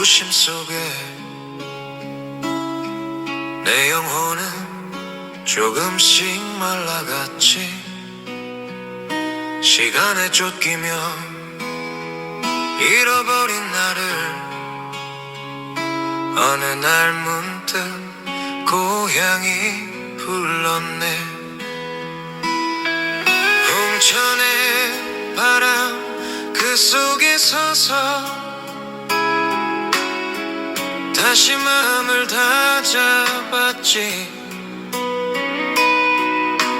그 눈부심 속에 내 영혼은 조금씩 말라갔지. 시간에 쫓기며 잃어버린 나를 어느 날 문득 고향이 불렀네. 홍천의 바람 그 속에 서서 다시 마음을 다 잡았지.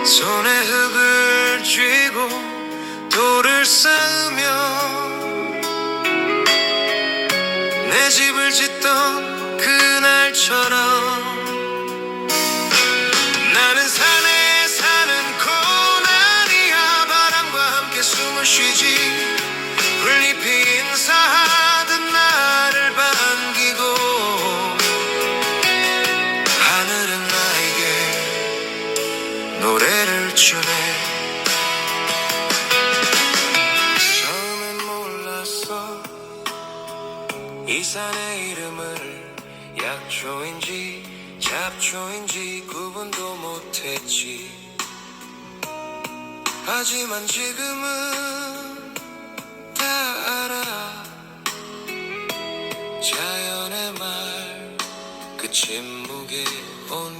손에 흙을 쥐고 돌을 쌓으며 내 집을 짓던 그날처럼 나는 산에 사는 고난이야. 바람과 함께 숨을 쉬지. 풀잎이 처음엔 몰랐어. 이 산의 이름을 약초인지 잡초인지 구분도 못했지. 하지만 지금은 다 알아. 자연의 말 그 침묵의 온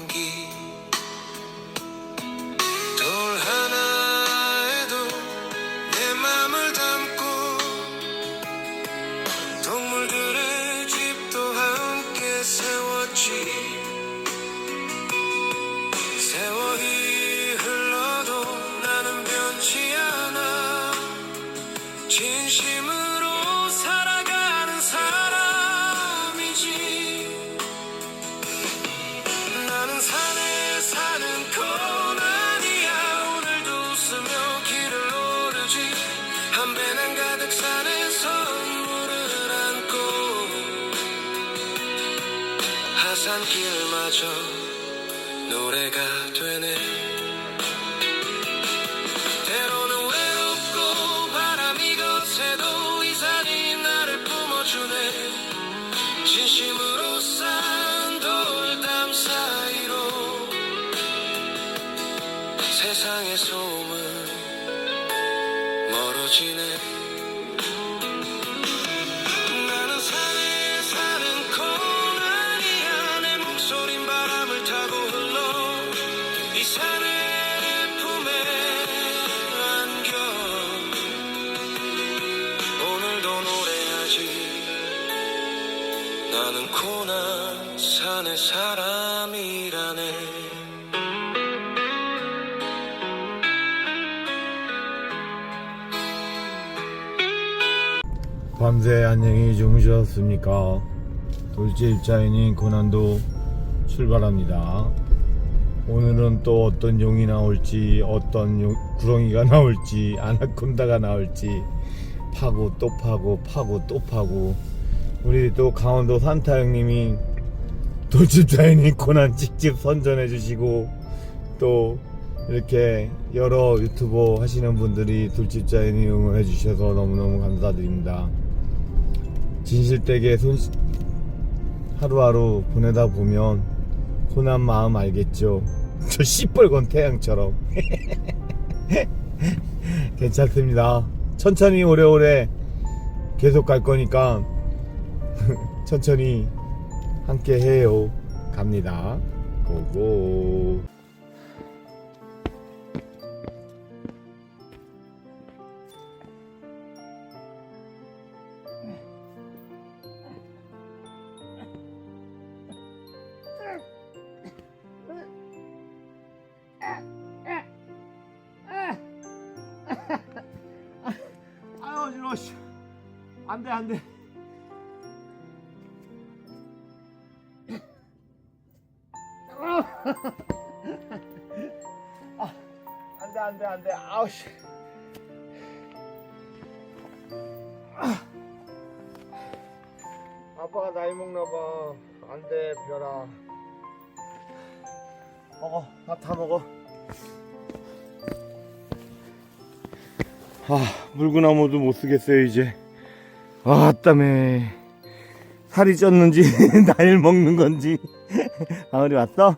산길마저 노래가 되네. 때로는 외롭고 바람이 거세도 이 산이 나를 뿜어주네. 진심으로 쌓은 돌담 사이로 세상의 소음은 멀어지네 밤새 안녕히 주무셨습니까? 돌제 입자인인 고난도 출발합니다. 오늘은 또 어떤 용이 나올지, 어떤 용- 구렁이가 나올지, 아나콘다가 나올지, 파고 또 파고, 파고 또 파고, 우리 또 강원도 산타 형님이 돌집자인인 고난 직접 선전해 주시고, 또 이렇게 여러 유튜버 하시는 분들이 돌집자인이 응원해 주셔서 너무너무 감사드립니다. 진실되게 손 하루하루 보내다 보면 고난 마음 알겠죠. 저 시뻘건 태양처럼 괜찮습니다. 천천히 오래오래 계속 갈 거니까 천천히 함께 해요. 갑니다. 고고. 안돼 안돼? 아, 안돼 안돼 안돼. 아우 씨. 아. 아빠가 나이 먹나 봐. 안돼 별아. 먹어 밥다 먹어. 아 물구나무도 못 쓰겠어요 이제 아 땀에 살이 쪘는지 나이를 먹는 건지. 가을이 왔어?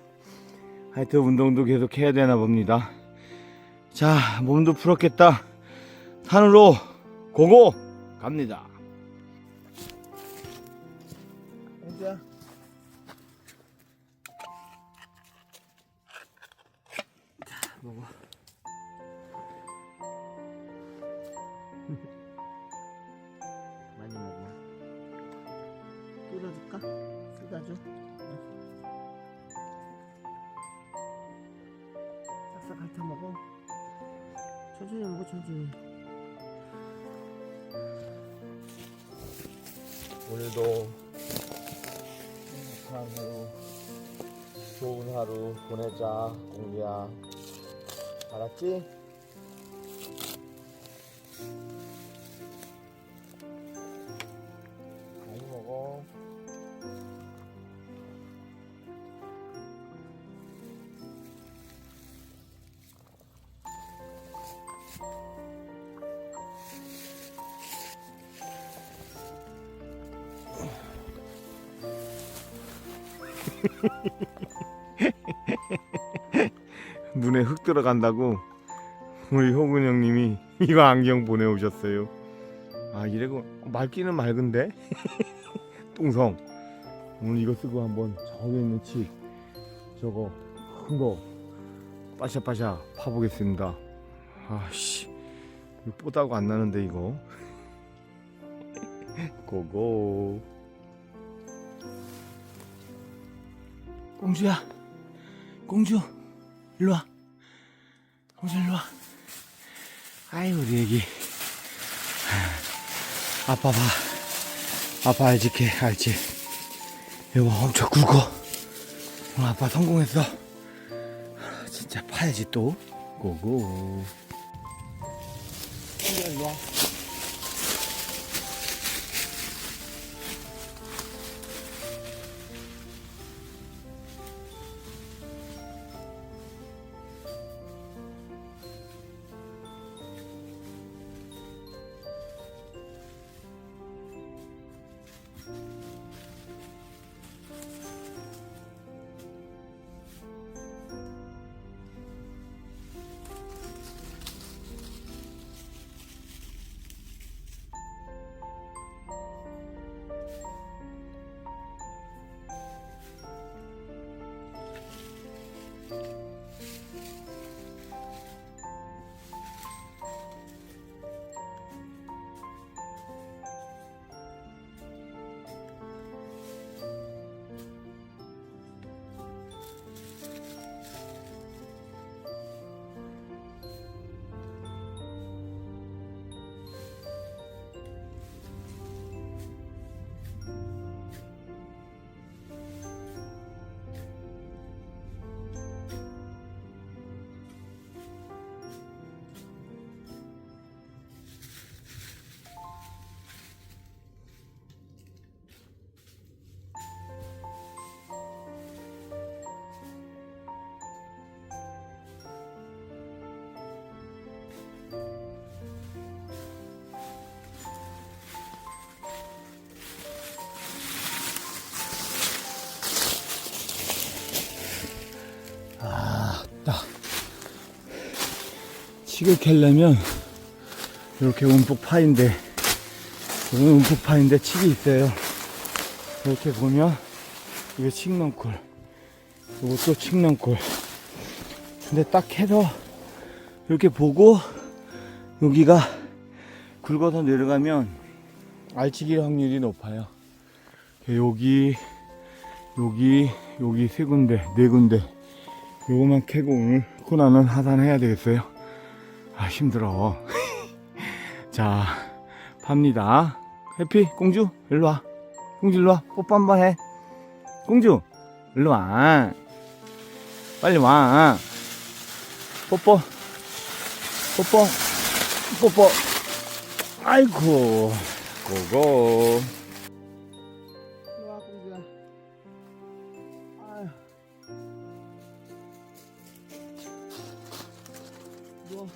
하여튼 운동도 계속 해야 되나 봅니다. 자 몸도 풀었겠다. 산으로 고고 갑니다. 공주야 자 먹어 뜯어줘 싹싹 핥아 먹어. 천천히 먹어 천천히. 오늘도 행복한 하루 좋은 하루 보내자 공기야. 알았지? 눈에 흙 들어간다고 우리 효근 형님이 이거 안경 보내오셨어요. 아 이래고 맑기는 맑은데 똥성 오늘 이거 쓰고 한번 저기 있는 치 저거 큰 거 빠샤빠샤 파보겠습니다. 아씨 뽀다고 안 나는데 이거 고고 공주야 공주 일로 와. 일로 와. 아이 우리 애기. 아빠 봐. 아빠 알지 걔 알지. 봐, 엄청 굵어. 오늘 아빠 성공했어. 진짜 파야지 또. 고고. 일로 와. 칡을 캘려면 이렇게 움푹 파인데 이건 움푹 파인데 칡이 있어요. 이렇게 보면 이게 칡넝쿨 이것도 칡넝쿨. 근데 딱 해서 이렇게 보고 여기가 굵어서 내려가면 알치기일 확률이 높아요. 여기 여기 여기 세 군데 네 군데. 요거만 캐고 오늘 코나는 하산해야 되겠어요. 아 힘들어. 자 팝니다. 해피 공주 일로 와. 공주 일로 와. 뽀뽀 한번 해. 공주 일로 와. 빨리 와. 뽀뽀 뽀뽀 뽀뽀. 아이고 고고. 일로 와 공주야. 아유. 누워.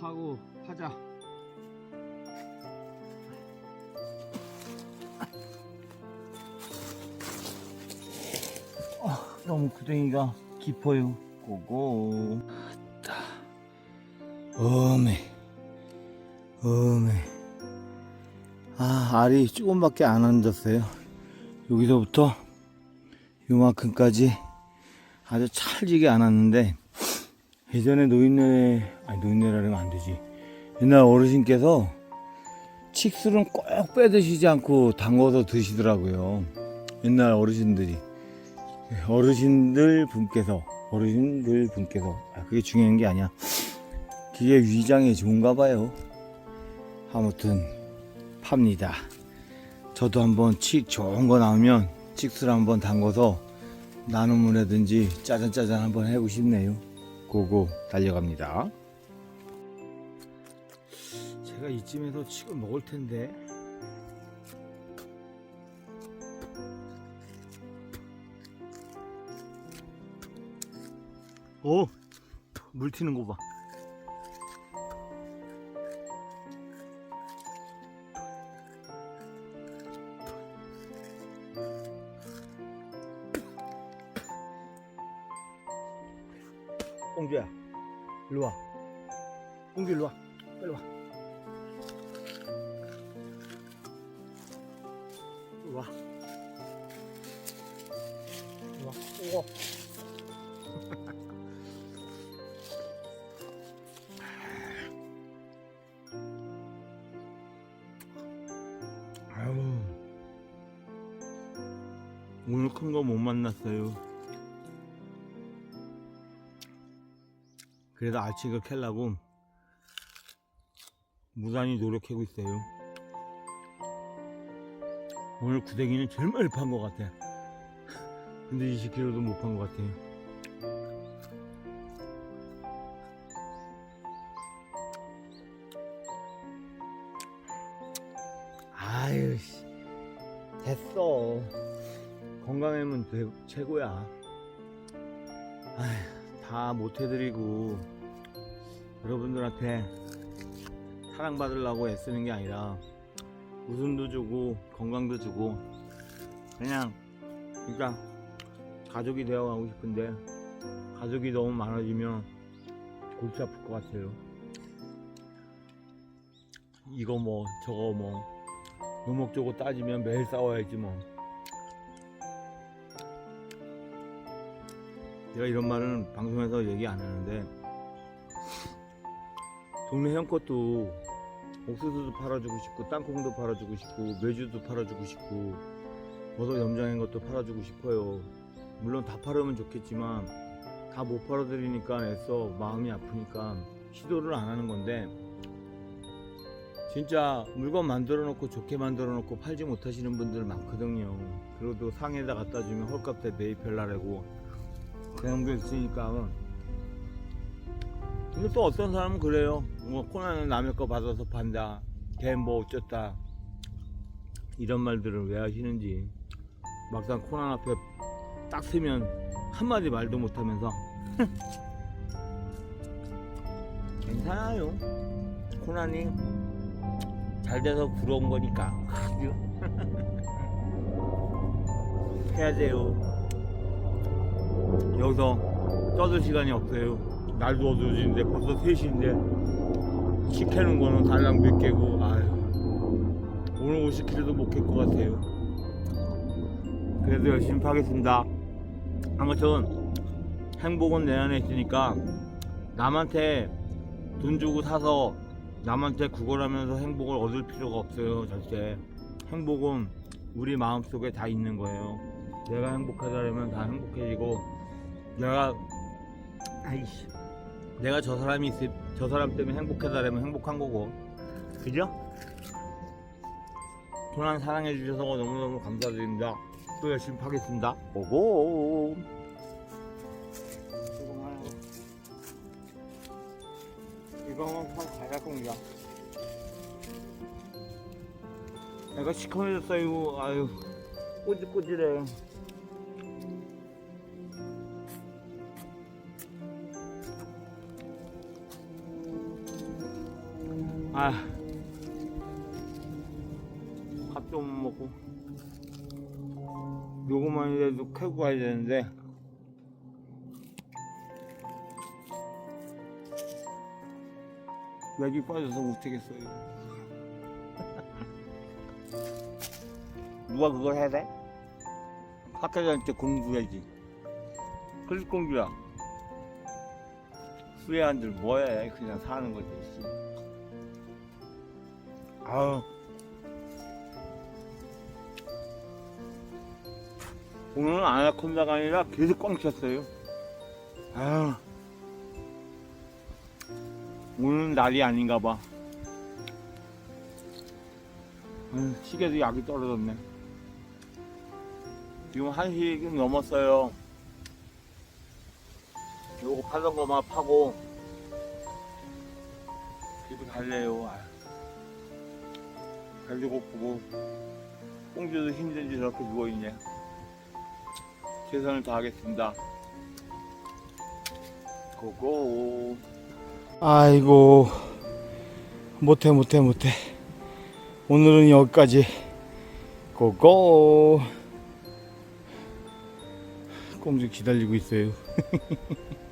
파고 파자 아, 너무 구덩이가 깊어요. 고고. 따. 어메. 어메. 아, 알이 조금밖에 안 얹었어요. 여기서부터 요만큼까지 아주 찰지게 안 왔는데, 예전에 노인네, 아니, 노인네라면 안 되지. 옛날 어르신께서 칡술은 꼭 빼드시지 않고 담궈서 드시더라고요. 옛날 어르신들이. 어르신들 분께서 어르신들 분께서 아, 그게 중요한 게 아니야 그게 위장에 좋은가 봐요 아무튼 팝니다 저도 한번 칡 좋은 거 나오면 칡술 한번 담궈서 나눔을 짜잔짜잔 한번 해보고 싶네요 고고 달려갑니다 제가 이쯤에서 칡을 먹을 텐데 오, 물 튀는 거 봐. 꽁주야, 일로 와. 꽁주 일로 와. 빨리 와. 그래도 알치가 캘라고 무단히 노력하고 있어요. 오늘 구데기는 제일 많이 판 것 같아. 근데 20kg도 못 판 것 같아요 아유 씨. 됐어. 건강하면 되- 최고야. 아휴 다 못해드리고 여러분들한테 사랑받으려고 애쓰는 게 아니라 웃음도 주고 건강도 주고 그냥 그러니까 가족이 되어가고 싶은데 가족이 너무 많아지면 골치 아플 것 같아요 이거 뭐 저거 뭐 요목조고 따지면 매일 싸워야지 뭐. 제가 이런 말은 방송에서 얘기 안 하는데 동네 형 것도 옥수수도 팔아주고 싶고 땅콩도 팔아주고 싶고 메주도 팔아주고 싶고 버섯 염장인 것도 팔아주고 싶어요. 물론 다 팔으면 좋겠지만 다 못 팔아드리니까 애써 마음이 아프니까 시도를 안 하는 건데 진짜 물건 만들어 놓고 좋게 만들어 놓고 팔지 못하시는 분들 많거든요. 그래도 상에다 갖다 주면 헐값에 그런 게 있으니까. 근데 또 어떤 사람은 그래요. 뭐 코난은 남의 거 받아서 판다. 걔뭐 어쩌다. 이런 말들을 왜 하시는지. 막상 코난 앞에 딱 서면 한마디 말도 못하면서 괜찮아요. 코난이 잘 돼서 부러운 거니까 해야 돼요 여기서 떠들 시간이 없어요 날도 어두워지는데 벌써 3시인데 시켜놓은 거는 달랑 몇 개고 아유 오늘 50kg도 못캘것 같아요. 그래도 열심히 하겠습니다. 아무튼 행복은 내 안에 있으니까 남한테 돈 주고 사서 남한테 구걸하면서 행복을 얻을 필요가 없어요 절대. 행복은 우리 마음속에 다 있는 거예요. 내가 행복하다면 다 행복해지고 내가 아이씨 내가 저 사람이 있을 저 사람 때문에 행복하다면 행복한 거고. 그죠? 도난 사랑해 주셔서 너무너무 감사드립니다. 또 열심히 하겠습니다. 고고 이거는 참 가야공이야 내가 시커매졌어요. 아유 꼬질꼬질해 아, 밥좀 먹고. 요거만이라도 캐고 가야 되는데. 맥이 빠져서 못하겠어요. 누가 그걸 해야 돼? 때 공부해야지. 클릭 공부야. 후회한들 뭐해? 그냥 사는 거지 씨. 아우. 오늘은 아나콘다가 아니라 계속 꽝 쳤어요. 아유 오늘은 날이 아닌가 봐. 아유, 시계도 약이 떨어졌네. 지금 1시 넘었어요. 요거 팔던 거만 파고. 집에 갈래요. 아유. 배도 고프고 꽁주도 힘든지 저렇게 누워있네. 최선을 다하겠습니다. 고고. 아이고 못해 못해 못해. 오늘은 여기까지. 고고. 꽁주 기다리고 있어요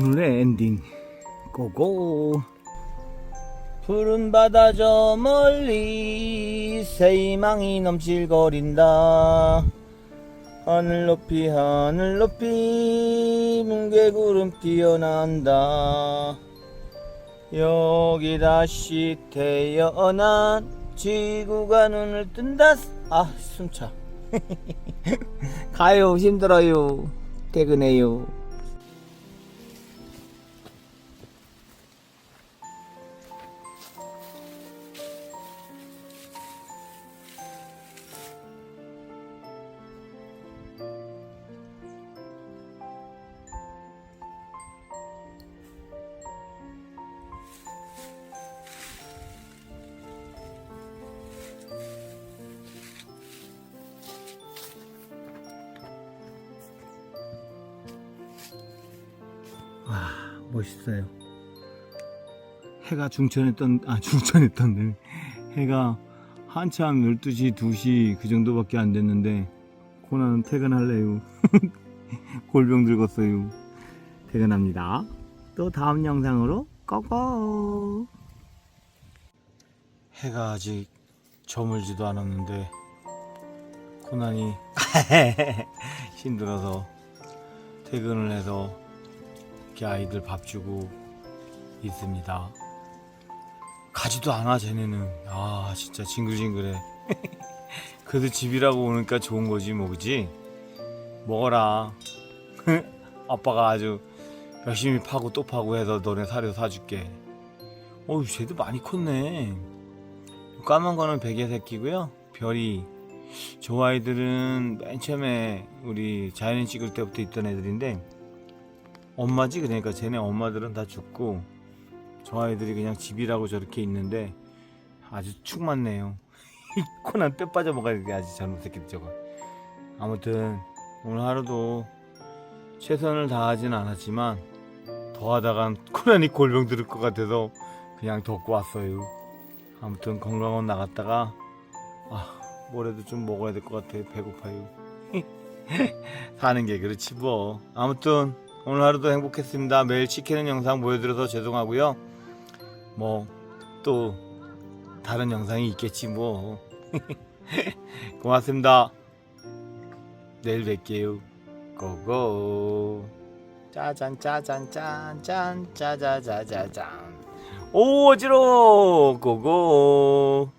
오늘의 엔딩. 고고. 푸른 바다 저 멀리 새희망이 넘실거린다. 하늘 높이 하늘 높이 뭉게구름 뛰어난다. 여기 다시 태어난 지구가 눈을 뜬다. 아 숨차. 가요. 힘들어요. 퇴근해요 멋있어요. 해가 중천에 떴, 아 떴네 해가 한참 12시 2시 그 정도밖에 안 됐는데 코나는 퇴근할래요. 골병 들었어요. 퇴근합니다. 또 다음 영상으로 꺼꺼. 해가 아직 저물지도 않았는데 코난이 힘들어서 퇴근을 해서 이렇게 아이들 밥 주고 있습니다. 가지도 않아 쟤네는 아 진짜 징글징글해. 그래도 집이라고 오니까 좋은 거지 뭐 그지? 먹어라. 아빠가 아주 열심히 파고 또 파고 해서 너네 사료 사줄게. 어우 쟤도 많이 컸네. 까만 거는 베개 새끼고요. 별이 저 아이들은 맨 처음에 우리 자연인 찍을 때부터 있던 애들인데 엄마지 그러니까 쟤네 엄마들은 다 죽고 저 아이들이 그냥 집이라고 저렇게 있는데 아주 축 많네요. 코난 뼈 빠져 먹어야 돼 아직 새끼들 저거. 아무튼 오늘 하루도 최선을 다하진 않았지만 더 하다간 코난이 골병 들을 것 같아서 그냥 덮고 왔어요. 아무튼 건강원 나갔다가 아 뭐라도 좀 먹어야 될 것 같아요. 배고파요. 사는 게 그렇지 뭐. 아무튼 오늘 하루도 행복했습니다. 매일 치키는 영상 보여드려서 죄송하고요. 뭐 또 다른 영상이 있겠지 뭐. 고맙습니다. 내일 뵐게요. 고고. 짜잔 짜잔 짠짠 짜자자자잔. 오 어지러워. 고고.